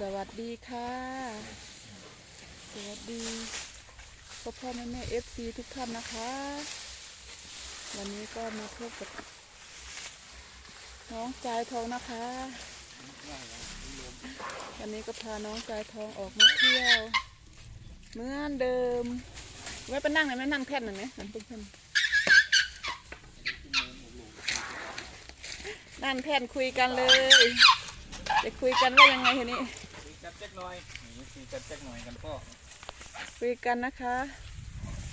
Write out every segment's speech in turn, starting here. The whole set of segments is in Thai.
สวัสดีค่ะ สวัสดีพ่อพ่อแม่แม่เอฟซีทุกท่านนะคะ วันนี้ก็มาพบกับน้องสายทองนะคะ วันนี้ก็พาน้องสายทองออกมาเที่ยว เหมือนเดิม ไว้ไปนั่งไหนอยไหมนั่งแท่นหน่อยไหมนั่งตรงแท่นนั่งแท่นคุยกันเลย จะคุยกันว่ายังไงทีนี้ คุยกันจักหน่อยนี่คุยกันจักหน่อยกันพ่อคุยกันนะคะ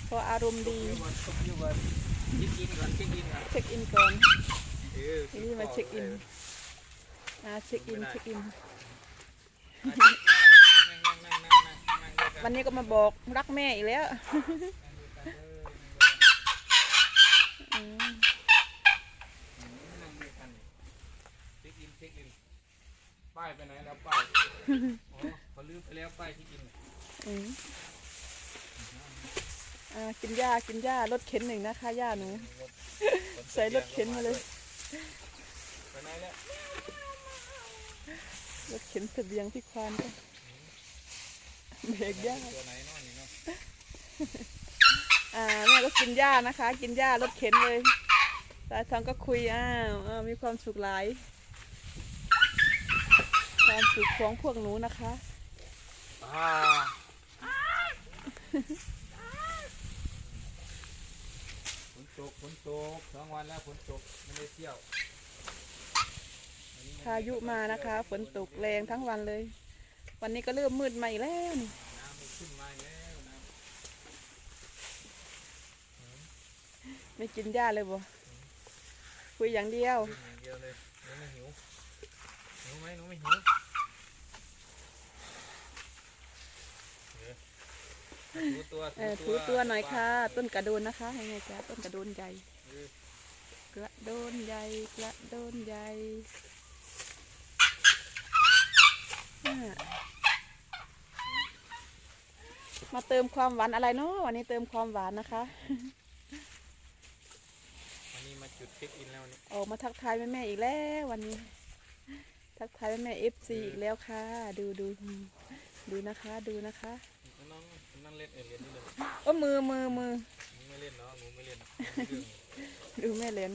พออารมณ์ดีเดี๋ยววันศุกร์เดี๋ยววันเช็คอินก่อนเช็คอินก่อนเช็คอินก่อนเออทีนี้มาเช็คอินมาเช็คอินเช็คอิน นั่งนั่งนั่งนั่งนั่งนั่งด้วยกันวันนี้ก็มาบอกรักแม่อีกแล้วอืม นั่งด้วยกันเช็คอินเช็คอิน ป้ายไปไหนแล้วป้ายอ๋อเขาลืมไปแล้วป้ายเช็คอินอืมอ่ากินหญ้ากินหญ้ารถเข็นหนึ่งนะคะหญ้าหนู ใส่รถเข็นมาเลย ไปไหนแล้วรถเข็นเสบียงพี่ควานก็เบรกหญ้าตัวไหนเนาะนี่เนาะอ่าแม่ก็กินหญ้านะคะ กินหญ้ารถเข็นเลยสายทองก็คุยอ้าวอ้าวมีความสุขหลาย ความสุขของพวกหนูนะคะอ่าฝนตกฝนตกสองวันแล้วฝนตกไม่ได้เที่ยววันนี้พายุมานะคะ ฝนตกแรงทั้งวันเลย วันนี้ก็เริ่มมืดมาอีกแล้วนี่น้ำมันขึ้นมาอีกแล้วน้ำไม่กินหญ้าเลยบ่คุยอย่างเดียวขึ้นอย่างเดียวเลยหนูไม่หิวหิวไหมหนูไม่หิวเออถู ตัวเออถูตัวหน่อยค่ะ ต้นกระโดนนะคะให้ไงจ๊ะต้นกระโดนใหญ่เออกระโดนใหญ่กระโดนใหญ่อ่ามาเติมความหวานอะไรเนาะวันนี้เติมความหวานนะคะวันนี้มาจุดเช็คอินแล้วนี่ออกมาทักทายแม่แม่ๆอีกแล้ววันนี้ ทักทายแม่แม่เอฟซีอีกแล้วค่ะ ดูดูดูนะคะ ดูนะคะ น้องนั่งเล่นเออเล่นนี่เลยโอ้มือมือมือหนูไม่เล่นเนาะหนูไม่เล่นหนูไม่เรื่องดูแม่เลน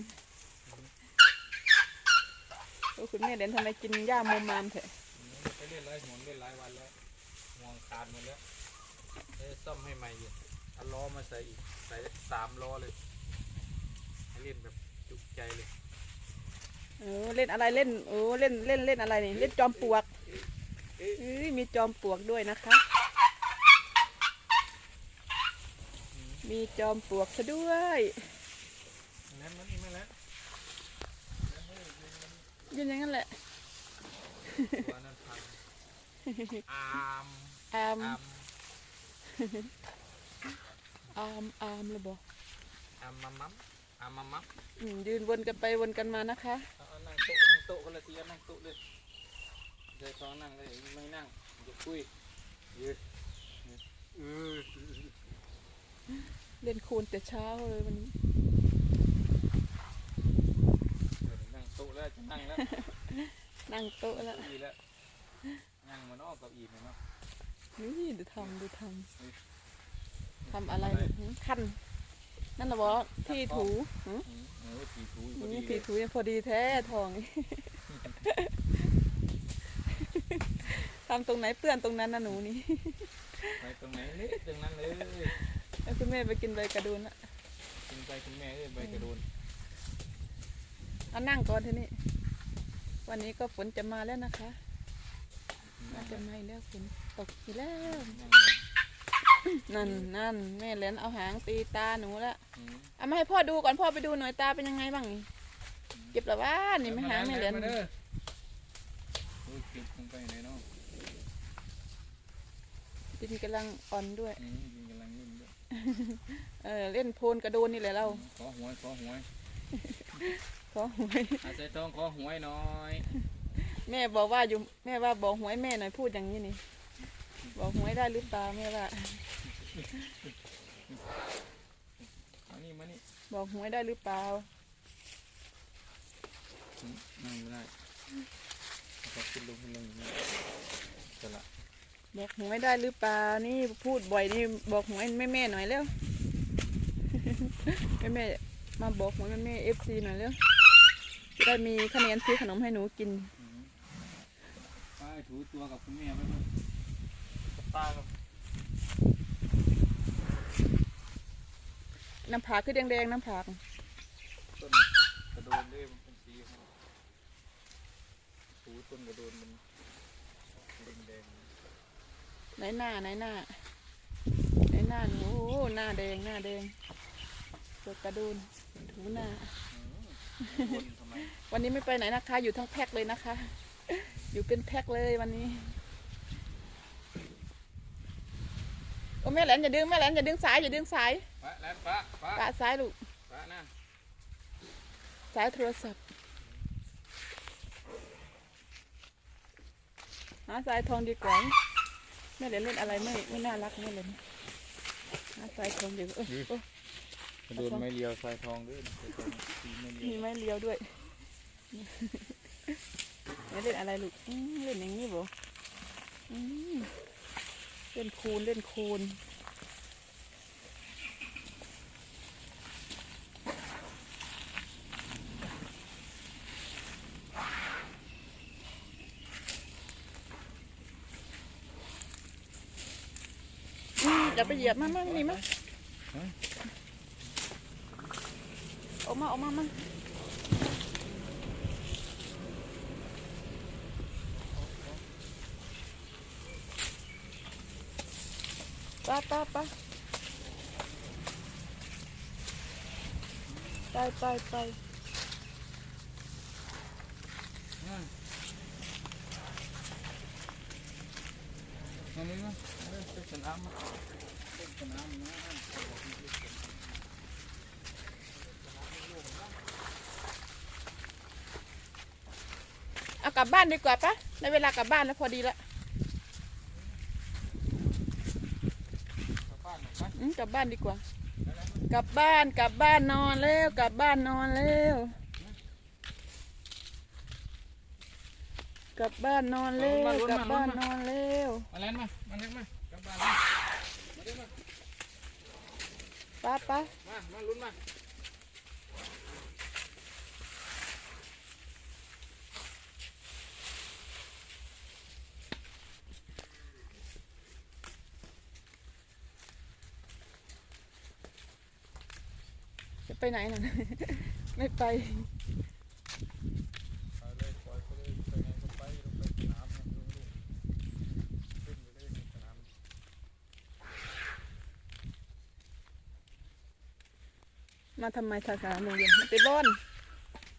โอ้คุณแม่เลนทำไมกินหญ้ามุมมามเถอะหนูไปเล่นหลายหนเล่นหลายวันแล้วมองขาดหมดแล้วเอ้ยซ่อมให้ใหม่อยู่เอาล้อมาใส่อีกใส่ได้สามล้อเลยให้เล่นแบบจุกใจเลยโอ้เล่นอะไรเล่นโอ้เล่นเล่นเล่นอะไรนี่เล่นจอมปลวกเอ้ยมีจอมปลวกด้วยนะคะ มีจอมปลวกซะด้วยนั้นมันนี่ไม่แล้วยืนอย่างนั้นแหละตัวนั้นพังอามอามอามอามอามเลยบอกอามมัมมัมอามมัมมัมอืมยืนวนกันไปวนกันมานะคะเอาเอานั่งโต๊ะนั่งโต๊ะคนละทีเอานั่งโต๊ะเลยเดี๋ยวท้องนั่งเลยไม่นั่งจะคุยยืดเออ เล่นคูนแต่เช้าเลยวันนี้นั่งโต๊ะแล้วจะนั่งแล้วนั่งโต๊ะแล้วอีแล้วนั่งมานอกกับอีกเนาะนี่ดูทำดูทำทำอะไรเนี่ยหืมคันนั่นเหรอบอที่ถูหืมอืมเออตีถูอยู่พอดีนี่เลที่ยถูเนี่ยพอดีแท้ทองทำตรงไหนเปื้อนตรงนั้นนะหนูนี่ไปตรงไหนเละตรงนั้นเลยแล้ว คุณแม่ไปกินใบกระดูนละกินไปคุณแม่เอ้ยใบกระโดนเอานั่งก่อนทีนี้ วันนี้ก็ฝนจะมาแล้วนะคะน่าจะมาอีกแล้วฝนตกอีกแล้ว นั่งเลยนั่นนั่นแม่เหลนเอาหางตีตาหนูละอืมเอามาให้พ่อดูก่อนพ่อไปดูหน่อยตาเป็นยังไงบ้างนี่เจ็บหรือว่านี่ไม่หางแม่เหลนมาด้อโอ้ยเก็บลงไปไหนเนาะดินกำลังอ่อนด้วยอืมยิงกำลัง เล่นด้วยเออเล่นโพนกระโดนนี่แหละเรา ขอหวยขอหวยขอหวย อาศัยทองขอหวยหน่อยแม่บอกว่าอยู่แม่ว่าบอกหวยแม่หน่อยพูดอย่างนี้นี่ บอกหวยได้หรือเปล่าแม่ว่าเอานี่มานี่บอกหวยได้หรือเปล่าอืมนั่งไม่ได้เอาก็ขึ้นลงขึ้นลงอย่างนี้สละ บอกหวยได้หรือเปล่านี่พูดบ่อยนี่บอกหวยแม่แม่ๆหน่อยเร็วแม่แม่ๆมาบอกหวยแม่แม่เอฟซีหน่อยเร็วจะได้มีคะแนนซื้อขนมให้หนูกินป้าถูตัวกับคุณแม่ไหมมั้งกับตากับน้ำผากคือแดงๆน้ำผากต้นกระโดนด้วยมันเป็นสีของถูต้นกระโดนมันแดง ไหนหน้าไหนหน้าไหนหน้าหนูโอ้หน้าแดงหน้าแดงตัวกระดูนถูหน้าๆคนทำไมวันนี้ไม่ไปไหนนะคะ อยู่ทั้งแพ็คเลยนะคะ อยู่เป็นแพ็คเลยวันนี้โอ้แม่แหลนอย่าดึงแม่แหลนอย่าดึงสายอย่าดึงสายป้าแล้วป้าป้าปะสายลูกป้านะสายโทรศัพท์หาสายทองดีกว่า แม่เหรียญเล่นอะไรไม่ไม่น่ารักแม่เหรียญหาสายทองดีกว่าเออเออกระโดนไม้เลียวสายทองด้วยสายทองสีไม้เลีมียวไม้เลี้ยวด้วยแม่เล่นอะไรลูกอืมเล่นอย่างนี้บ่อืมเล่นคูณเล่นคูณ อืมอย่าไปเหยียบมันมั่งนี่มั้งออกมาออกมามั่งไป้าป้าป้าไปไปไปอันนี้นะเล่นสนาม เล่นสนามนะเอากลับบ้านดีกว่าปะในเวลากลับบ้านแล้วพอดีละบ้านไปอืมกลับบ้านดีกว่า กลับบ้านกลับบ้านนอนแล้ว กลับบ้านนอนแล้ว กลับบ้านนอนแล้วกลับบ้านนอนแล้วมาเล่นมามาเล่นมากลับบ้านมามาเล่นมา ป้าป้ามา มาลุ้นมาจะไปไหนน่ะ ไม่ไปไปเลยปล่อยไปเลยไปไหนก็ไปลงไปสนามนะลุงลุงขึ้นไปเลยในสนาม มาทำไมทาสาโรงเรียนมาเตะบอล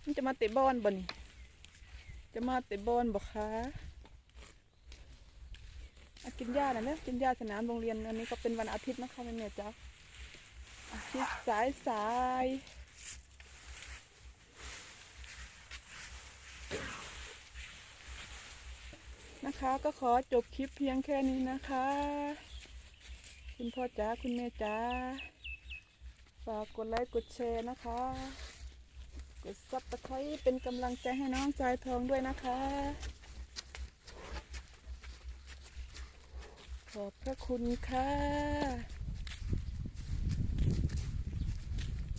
มันจะมาเตะบอลบ่นี่จะมาเตะบอลบ่คะกินหญ้าหน่ยกินหญ้าสนามโรงเรียนวันนี้ก็เป็นวันอาทิตย์นะคะแม่เมียจ๊ะอาทิตย์สายสายนะคะก็ขอจบคลิปเพียงแค่นี้นะคะ คุณพ่อจ๋าคุณแม่จ๋า ฝากกดไลค์กดแชร์นะคะ กดซับสไครต์เป็นกำลังใจให้น้องสายทองด้วยนะคะ ขอบพระคุณค่ะ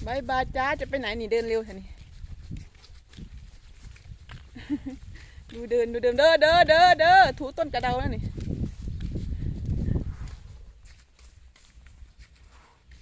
บายบายจ้าจะไปไหนนี่เดินเร็วท่านี่ดูเดินดูเดินเด้อเด้อเด้อเด้อถูต้นกระเดาแล้วนี่